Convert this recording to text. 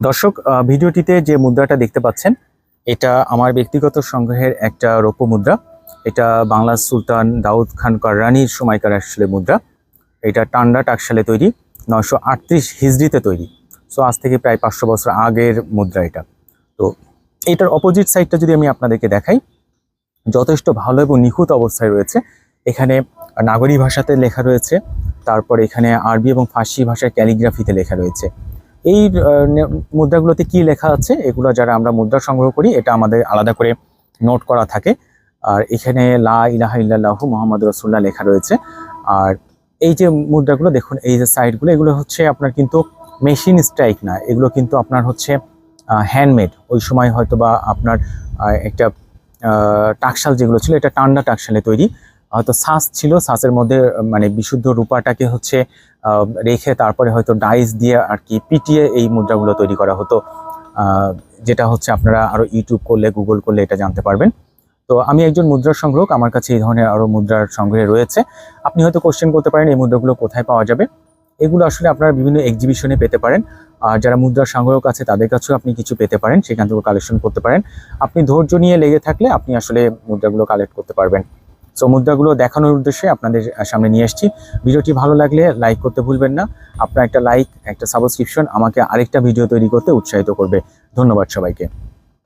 দর্শক ভিডিওটিতে যে মুদ্রাটা দেখতে পাচ্ছেন, এটা আমার ব্যক্তিগত সংগ্রহের একটা রৌপ্য মুদ্রা। এটা বাংলার সুলতান দাউদ খান কররানির সময়কার আসলে মুদ্রা। এটা টান্ডা টাকশালে তৈরি, নয়শো আটত্রিশ হিজড়িতে তৈরি। সো আজ থেকে প্রায় পাঁচশো বছর আগের মুদ্রা এটা। তো, এটার অপোজিট সাইডটা যদি আমি আপনাদেরকে দেখাই, যথেষ্ট ভালো এবং নিখুঁত অবস্থায় রয়েছে। এখানে নাগরী ভাষাতে লেখা রয়েছে, তারপর এখানে আরবি এবং ফার্সি ভাষায় ক্যালিগ্রাফিতে লেখা রয়েছে। এই মুদ্রাগুলোতে কি লেখা আছে? এগুলো যারা আমরা মুদ্রা সংগ্রহ করি, এটা আমাদের আলাদা করে নোট করা থাকে। আর এখানে লা ইলাহা ইল্লাল্লাহু মোহাম্মদ রসুল্লাহ লেখা রয়েছে। আর এই যে মুদ্রাগুলো, দেখুন, এই যে সাইডগুলো, এগুলো হচ্ছে আপনার কিন্তু মেশিন স্ট্রাইক না। এগুলো কিন্তু আপনার হচ্ছে হ্যান্ডমেড ওই সময় হয়তো বা আপনার একটা টাকশাল যেগুলো ছিল, এটা টান্ডা টাকশালে তৈরি। হয়তো শ্বাস ছিল শ্বাসের মধ্যে মানে বিশুদ্ধ রূপাটাকে হচ্ছে রেখে তারপরে হয়তো ডাইস দিয়ে আর কি পিটিয়ে এই মুদ্রাগুলো তৈরি করা হতো। যেটা হচ্ছে আপনারা আরও ইউটিউব করলে, গুগল করলে এটা জানতে পারবেন। তো আমি একজন মুদ্রার সংগ্রহক, আমার কাছে এই ধরনের আরও মুদ্রার সংগ্রহে রয়েছে। আপনি হয়তো কোশ্চেন করতে পারেন, এই মুদ্রাগুলো কোথায় পাওয়া যাবে? এগুলো আসলে আপনারা বিভিন্ন এক্সিবিশনে পেতে পারেন। আর যারা মুদ্রা সংগ্রহক আছে, তাদের কাছেও আপনি কিছু পেতে পারেন, সেখান থেকে কালেকশন করতে পারেন। আপনি ধৈর্য নিয়ে লেগে থাকলে আপনি আসলে মুদ্রাগুলো কালেক্ট করতে পারবেন। সো মুদ্রাগুলো দেখানোর উদ্দেশ্যে আপনাদের সামনে নিয়ে এসেছি ভিডিওটি ভালো লাগলে লাইক করতে ভুলবেন না। আপনার একটা লাইক একটা সাবস্ক্রিপশন আমাকে আরেকটা ভিডিও তৈরি করতে উৎসাহিত করবে। ধন্যবাদ সবাইকে।